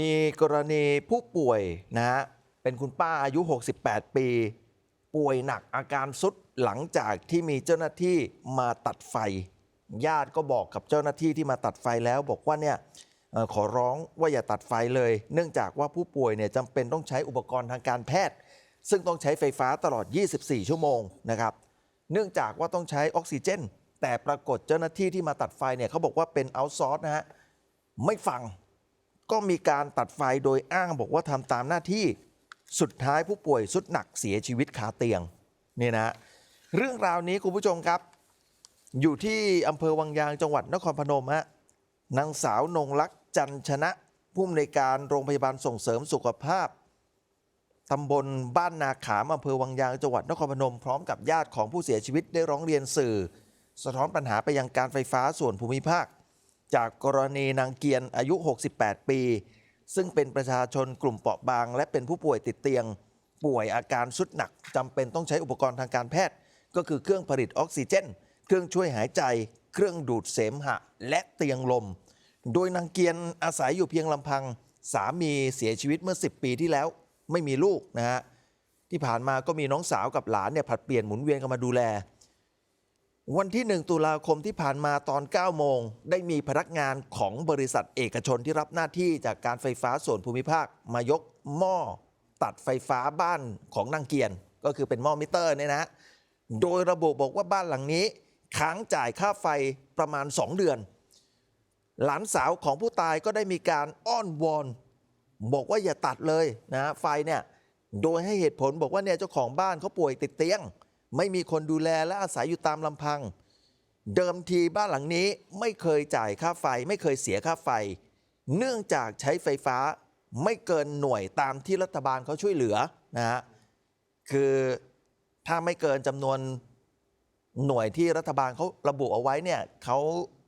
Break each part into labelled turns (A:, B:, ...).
A: มีกรณีผู้ป่วยนะฮะเป็นคุณป้าอายุ 68 ปี ป่วยหนักอาการสุดหลังจากที่มีเจ้าหน้าที่มาตัดไฟ ญาติก็บอกกับเจ้าหน้าที่ที่มาตัดไฟแล้ว บอกว่าเนี่ยขอร้องว่าอย่าตัดไฟเลย เนื่องจากว่าผู้ป่วยเนี่ยจำเป็นต้องใช้อุปกรณ์ทางการแพทย์ ซึ่งต้องใช้ไฟฟ้าตลอด 24 ชั่วโมงนะครับเนื่องจากว่าต้องใช้ออกซิเจน แต่ปรากฏเจ้าหน้าที่ที่มาตัดไฟเนี่ยเขาบอกว่าเป็นเอาซอร์สนะฮะไม่ฟัง ก็มีการตัดไฟโดยอ้างบอกว่าทำตามหน้าที่สุดท้ายผู้ป่วยสุดหนักเสียชีวิตคาเตียงนี่นะฮะเรื่องราวนี้คุณผู้ชมครับ อยู่ที่อำเภอวังยางจังหวัดนครพนมฮะนางสาวนงลักษณ์จันชนะผู้อำนวยการโรงพยาบาลส่งเสริมสุขภาพตำบลบ้านนาขามอำเภอวังยางจังหวัดนครพนม พร้อมกับญาติของผู้เสียชีวิตได้ร้องเรียนสื่อ สะท้อนปัญหาไปยังการไฟฟ้าส่วนภูมิภาค จากกรณีนางเกียนอายุ 68 ปี ซึ่งเป็นประชาชนกลุ่มเปราะบาง และเป็นผู้ป่วยติดเตียง ป่วยอาการสุดหนักจำเป็นต้องใช้อุปกรณ์ทางการแพทย์ ก็คือเครื่องผลิตออกซิเจน เครื่องช่วยหายใจ เครื่องดูดเสมหะ และเตียงลม โดยนางเกียนอาศัยอยู่เพียงลำพัง สามีเสียชีวิตเมื่อ 10 ปีที่แล้วไม่มีลูกนะฮะที่ผ่านมาก็มีน้องสาวกับหลานเนี่ยผลัดเปลี่ยนหมุนเวียนกันมาดูแล วันที่ 1 ตุลาคมที่ผ่านมาตอน 9 โมง ได้มีพนักงานของบริษัทเอกชนที่รับหน้าที่จากการไฟฟ้าส่วนภูมิภาค มายกหม้อตัดไฟฟ้าบ้านของนางเกียน ก็คือเป็นหม้อมิเตอร์เนี่ยนะ โดยระบุบอกว่าบ้านหลังนี้ ค้างจ่ายค่าไฟประมาณ 2 เดือน หลานสาวของผู้ตายก็ได้มีการอ้อนวอน บอกว่าอย่าตัดเลยนะไฟเนี่ย โดยให้เหตุผลบอกว่าเนี่ยเจ้าของบ้านเขาป่วยติดเตียง ไม่มีคนดูแลและอาศัยอยู่ตามลำพัง เดิมทีบ้านหลังนี้ไม่เคยจ่ายค่าไฟ ไม่เคยเสียค่าไฟ เนื่องจากใช้ไฟฟ้าไม่เกินหน่วยตามที่รัฐบาลเขาช่วยเหลือนะฮะคือถ้าไม่เกินจำนวนหน่วยที่รัฐบาลเขาระบุเอาไว้เนี่ยเขา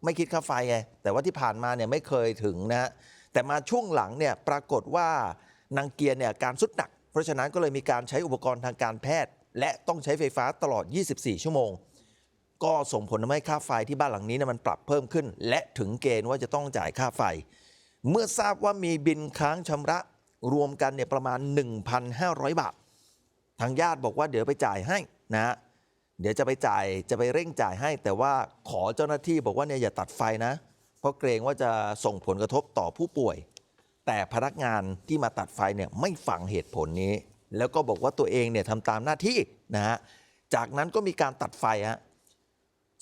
A: ไม่คิดค่าไฟไงแต่ว่าที่ผ่านมาเนี่ยไม่เคยถึงนะฮะแต่มาช่วงหลังเนี่ยปรากฏว่านางเกียร์เนี่ยการสุดหนัก เพราะฉะนั้นก็เลยมีการใช้อุปกรณ์ทางการแพทย์ และต้องใช้ไฟฟ้าตลอด 24 ชั่วโมง ก็ส่งผลทำให้ค่าไฟที่บ้านหลังนี้นี่ยมันปรับเพิ่มขึ้น และถึงเกณฑ์ว่าจะต้องจ่ายค่าไฟ เมื่อทราบว่ามีบินค้างชำระรวมกันเนี่ยประมาณ 1,500 บาท ทางญาติบอกว่าเดี๋ยวไปจ่ายให้นะ เดี๋ยวจะไปจ่ายจะไปเร่งจ่ายให้ แต่ว่าขอเจ้าหน้าที่บอกว่าเนี่ยอย่าตัดไฟนะ เพราะเกรงว่าจะส่งผลกระทบต่อผู้ป่วย แต่พนักงานที่มาตัดไฟเนี่ยไม่ฟังเหตุผลนี้ แล้วก็บอกว่าตัวเองเนี่ยทำตามหน้าที่นะฮะจากนั้นก็มีการตัดไฟฮะ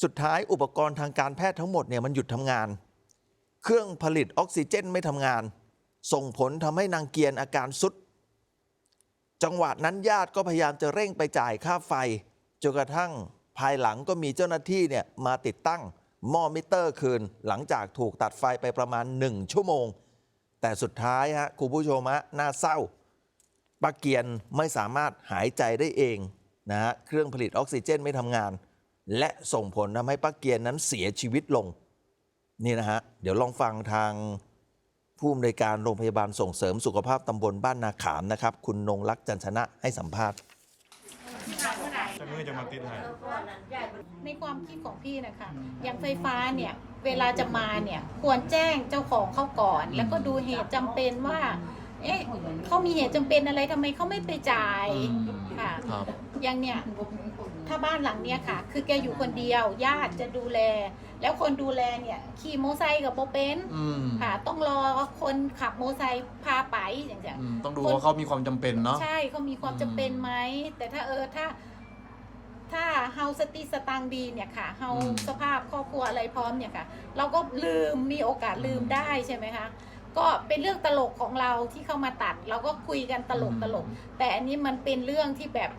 A: สุดท้ายอุปกรณ์ทางการแพทย์ทั้งหมดเนี่ยมันหยุดทำงาน เครื่องผลิตออกซิเจนไม่ทำงาน ส่งผลทำให้นางเกียนอาการสุด จังหวะนั้นญาติก็พยายามจะเร่งไปจ่ายค่าไฟจนกระทั่งภายหลังก็มีเจ้าหน้าที่เนี่ยมาติดตั้งหม้อมิเตอร์คืน หลังจากถูกตัดไฟไปประมาณ 1 ชั่วโมง แต่สุดท้ายฮะคุณผู้ชมฮะน่าเศร้า ป้าเกียนไม่สามารถหายใจได้เองนะฮะเครื่องผลิตออกซิเจนไม่ทำงาน และส่งผลทำให้ป้าเกียนนั้นเสียชีวิตลง นี่นะฮะ เดี๋ยวลองฟังทางผู้อำนวยการโรงพยาบาลส่งเสริมสุขภาพตำบลบ้านนาขามนะครับ คุณนงลักษณ์จันชนะให้สัมภาษณ์
B: จะมือจะมาติดให้
C: ในความคิดของพี่นะคะอย่างไฟฟ้าเนี่ยเวลาจะมาเนี่ยควรแจ้งเจ้าของเขาก่อน แล้วก็ดูเหตุจำเป็นว่า เอ๊ะเขามีเหตุจำเป็นอะไรทำไมเขาไม่ไปจ่าย ค่ะ
D: ครับ
C: อย่างเนี่ย ถ้าบ้านหลังเนี้ยค่ะ คือแกอยู่คนเดียว ญาติจะดูแล แล้วคนดูแลเนี่ย ขี่โมอไซค์กับโปเป็น
D: อืม
C: ค่ะ ต้องรอคนขับโมอไซค์พาไปอย่างเงี้ย
D: อืมต้องดูว่าเขามีความจำเป็นเนาะ
C: ใช่เขามีความจำเป็นไหม แต่ถ้าเออถ้า ถ้าเฮาสติสตังค์ดีเนี่ยค่ะเฮา
D: อืม
C: สภาพครอบครัวอะไรพร้อมเนี่ยค่ะ เราก็ลืมมีโอกาสลืมได้ใช่ไหมคะ ก็เป็นเรื่องตลกของเราที่เข้ามาตัด เราก็คุยกันตลกตลก แต่อันนี้มันเป็นเรื่องที่แบบ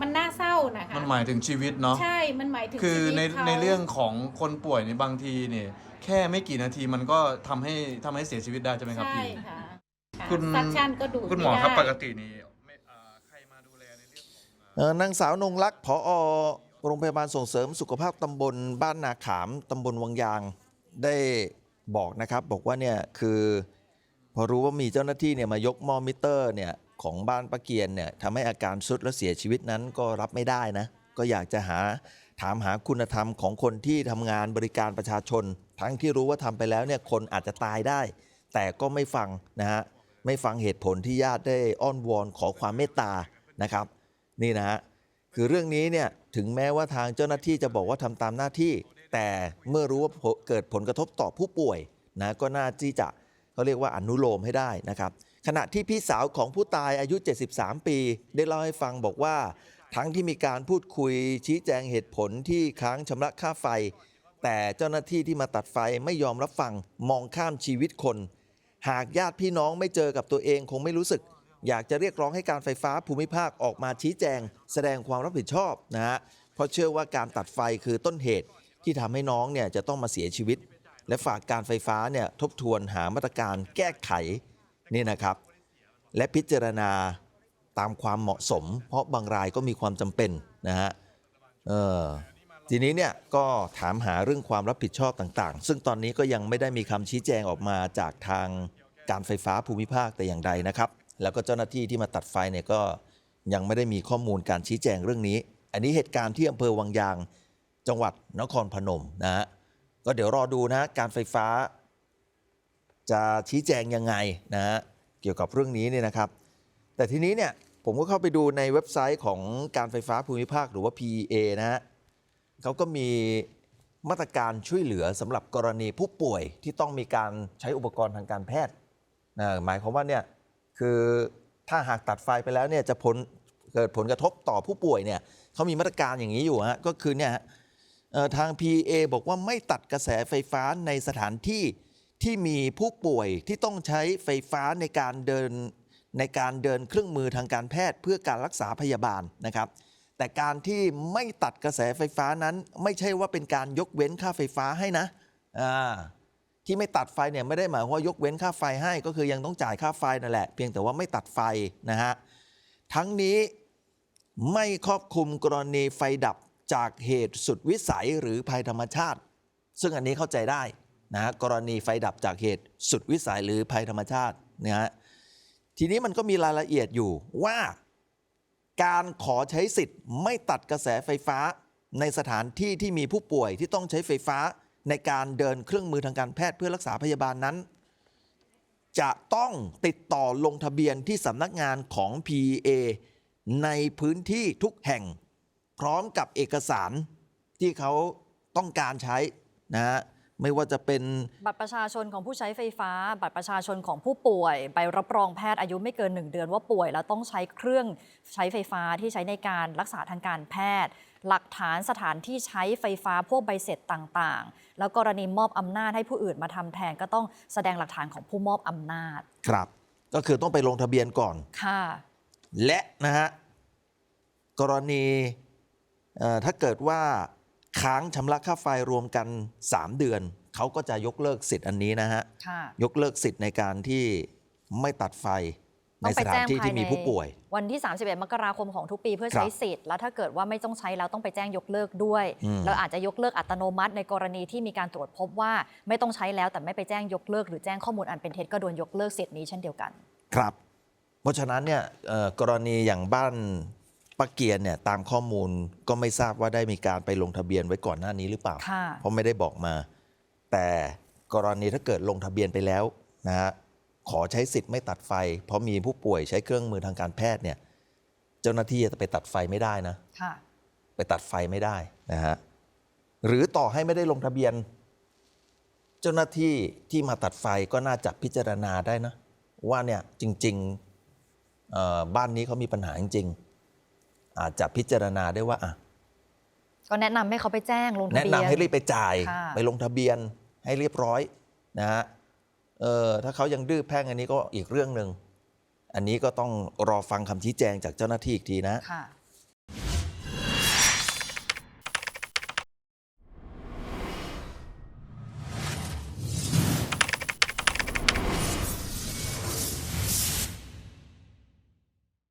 C: มันน่าเศร้านะคะ
D: มันหมายถึงชีวิตเนาะ
C: ใช่ มันหมายถึง
D: คือ
C: ชีวิต
D: ใน
C: ขา
D: ในเรื่องของคนป่วยในบางทีเนี่ย แค่ไม่กี่นาทีมันก็ทำให้ทำให้เสียชีวิตได้ใช่ไหมครับ
C: ใช่
D: พี่
C: ค่ะ
D: คุณ
C: ซักชั่นก็ดูด
D: คุณหมอครับ
C: ไได้
D: ปกตินี่ไม่อ่าใครมาดูแลในเรื่องของ
A: เอ่อนางสาวนงลักษณ์ผอโรงพยาบาลส่งเสริมสุขภาพตำบลบ้านนาขามตำบลวังยางได้ บอกนะครับบอกว่าเนี่ยคือพอรู้ว่ามีเจ้าหน้าที่เนี่ยมายกหม้อมิเตอร์เนี่ยของบ้านป้าเกียนเนี่ยทำให้อาการสุดและเสียชีวิตนั้นก็รับไม่ได้นะ ก็อยากจะหาถามหาคุณธรรมของคนที่ทำงานบริการประชาชน ทั้งที่รู้ว่าทำไปแล้วเนี่ยคนอาจจะตายได้ แต่ก็ไม่ฟังนะฮะไม่ฟังเหตุผลที่ญาติได้อ้อนวอนขอความเมตตานะครับ นี่นะฮะคือเรื่องนี้เนี่ยถึงแม้ว่าทางเจ้าหน้าที่จะบอกว่าทำตามหน้าที่ แต่เมื่อรู้ว่าเกิดผลกระทบต่อผู้ป่วยนะก็น่าที่จะเขาเรียกว่าอนุโลมให้ได้นะครับ ขณะที่พี่สาวของผู้ตายอายุ 73 ปี ได้เล่าให้ฟังบอกว่า ทั้งที่มีการพูดคุยชี้แจงเหตุผลที่ค้างชำระค่าไฟ แต่เจ้าหน้าที่ที่มาตัดไฟไม่ยอมรับฟังมองข้ามชีวิตคน หากญาติพี่น้องไม่เจอกับตัวเองคงไม่รู้สึก อยากจะเรียกร้องให้การไฟฟ้าภูมิภาคออกมาชี้แจง แสดงความรับผิดชอบนะฮะเพราะเชื่อว่าการตัดไฟคือต้นเหตุ ที่ทำให้น้องเนี่ยจะต้องมาเสียชีวิต และฝากการไฟฟ้าเนี่ยทบทวนหามาตรการแก้ไขนี่นะครับ และพิจารณาตามความเหมาะสม เพราะบางรายก็มีความจำเป็นนะฮะทีนี้เนี่ยก็ถามหาเรื่องความรับผิดชอบต่าง ๆ ซึ่งตอนนี้ก็ยังไม่ได้มีคำชี้แจงออกมาจากทางการไฟฟ้าภูมิภาคแต่อย่างใดนะครับ แล้วก็เจ้าหน้าที่ที่มาตัดไฟเนี่ยก็ยังไม่ได้มีข้อมูลการชี้แจงเรื่องนี้ อันนี้เหตุการณ์ที่อำเภอวังยาง จังหวัดนครพนมนะฮะก็เดี๋ยวรอดูนะการไฟฟ้า จะชี้แจงยังไงนะฮะเกี่ยวกับเรื่องนี้เนี่ยนะครับ แต่ทีนี้เนี่ยผมก็เข้าไปดูในเว็บไซต์ของการไฟฟ้าภูมิภาคหรือว่า PEA นะฮะเขาก็มีมาตรการช่วยเหลือสำหรับกรณีผู้ป่วยที่ต้องมีการใช้อุปกรณ์ทางการแพทย์นะหมายความว่าเนี่ยคือถ้าหากตัดไฟไปแล้วเนี่ยจะผลเกิดผลกระทบต่อผู้ป่วยเนี่ยเขามีมาตรการอย่างนี้อยู่ฮะก็คือเนี่ยเทาง PA บอกว่าไม่ตัดกระแสไฟฟ้าในสถานที่ที่มีผู้ป่วยที่ต้องใช้ไฟฟ้าในการเดินในการเดินเครื่องมือทางการแพทย์เพื่อการรักษาพยาบาลนะครับ แต่การที่ไม่ตัดกระแสไฟฟ้านั้น ไม่ใช่ว่าเป็นการยกเว้นค่าไฟฟ้าให้นะที่ไม่ตัดไฟเนี่ยไม่ได้หมายว่ายกเว้นค่าไฟให้ ก็คือยังต้องจ่ายค่าไฟนั่นแหละ เพียงแต่ว่าไม่ตัดไฟนะฮะทั้งนี้ไม่ครอบคลุมกรณีไฟดับ จากเหตุสุดวิสัยหรือภัยธรรมชาติ ซึ่งอันนี้เข้าใจได้นะกรณีไฟดับจากเหตุสุดวิสัยหรือภัยธรรมชาตินะฮะทีนี้มันก็มีรายละเอียดอยู่ว่า การขอใช้สิทธิ์ ไม่ตัดกระแสไฟฟ้า ในสถานที่ที่มีผู้ป่วยที่ต้องใช้ไฟฟ้าในการเดินเครื่องมือทางการแพทย์เพื่อรักษาพยาบาลนั้น จะต้องติดต่อลงทะเบียนที่สำนักงานของ PA ในพื้นที่ทุกแห่ง พร้อมกับเอกสารที่เขาต้องการใช้นะฮะไม่ว่าจะเป็น
E: บัตรประชาชนของผู้ใช้ไฟฟ้า บัตรประชาชนของผู้ป่วยใบรับรองแพทย์อายุไม่เกิน 1 เดือนว่าป่วย แล้วต้องใช้เครื่องใช้ไฟฟ้าที่ใช้ในการรักษาทางการแพทย์ หลักฐานสถานที่ใช้ไฟฟ้าพวกใบเสร็จต่างๆ แล้วกรณีมอบอำนาจให้ผู้อื่นมาทำแทนก็ต้องแสดงหลักฐานของผู้มอบอำนาจ
A: ครับ ก็คือต้องไปลงทะเบียนก่อน
E: ค่ะ
A: และนะฮะกรณีเอ่อ ถ้าเกิดว่าค้างชำระค่าไฟรวมกัน 3 เดือน เขาก็จะยกเลิกสิทธิ์อันนี้นะฮะ
E: ค่ะ
A: ยกเลิกสิทธิ์ในการที่ไม่ตัดไฟใน
E: ต้อง
A: ส
E: ไป
A: ถาน
E: แจ้ง
A: ที่
E: ภาย
A: ที่
E: ใน
A: มีผู้ป่วย
E: วันที่ 31 มกราคมของทุกปีเพื่อ
A: ครับ
E: ใช้สิทธิ์ แล้วถ้าเกิดว่าไม่ต้องใช้แล้วต้องไปแจ้งยกเลิกด้วย
A: อืม
E: แล้วอาจจะยกเลิกอัตโนมัติ ในกรณีที่มีการตรวจพบว่าไม่ต้องใช้แล้วแต่ไม่ไปแจ้งยกเลิก หรือแจ้งข้อมูลอันเป็นเท็จก็โดนยกเลิกสิทธิ์นี้เช่นเดียวกัน
A: ครับ เพราะฉะนั้นเนี่ยเอ่อกรณีอย่างบ้าน ป้าเกียนเนี่ยตามข้อมูลก็ไม่ทราบว่าได้มีการไปลงทะเบียนไว้ก่อนหน้านี้หรือเปล่า
E: ค่ะ
A: เพราะไม่ได้บอกมา แต่กรณีถ้าเกิดลงทะเบียนไปแล้วนะฮะขอใช้สิทธิ์ไม่ตัดไฟ เพราะมีผู้ป่วยใช้เครื่องมือทางการแพทย์เนี่ยเจ้าหน้าที่จะไปตัดไฟไม่ได้นะ
E: ค่ะ
A: ไปตัดไฟไม่ได้นะฮะหรือต่อให้ไม่ได้ลงทะเบียน เจ้าหน้าที่ที่มาตัดไฟก็น่าจะพิจารณาได้นะ ว่าเนี่ยจริงๆเอ่อบ้านนี้เขามีปัญหาจริงๆ อาจจะพิจารณาได้ว่าอะ
E: ก็แนะนำให้เขาไปแจ้งลงทะ
A: แนะ
E: เบียน
A: นำให้รีบไปจ่าย
E: ค่ะ
A: ไปลงทะเบียนให้เรียบร้อยนะฮะเออถ้าเขายังดื้อแพ่งอันนี้ก็อีกเรื่องหนึ่ง อันนี้ก็ต้องรอฟังคำชี้แจงจากเจ้าหน้าที่อีกทีนะ
E: ค่ะ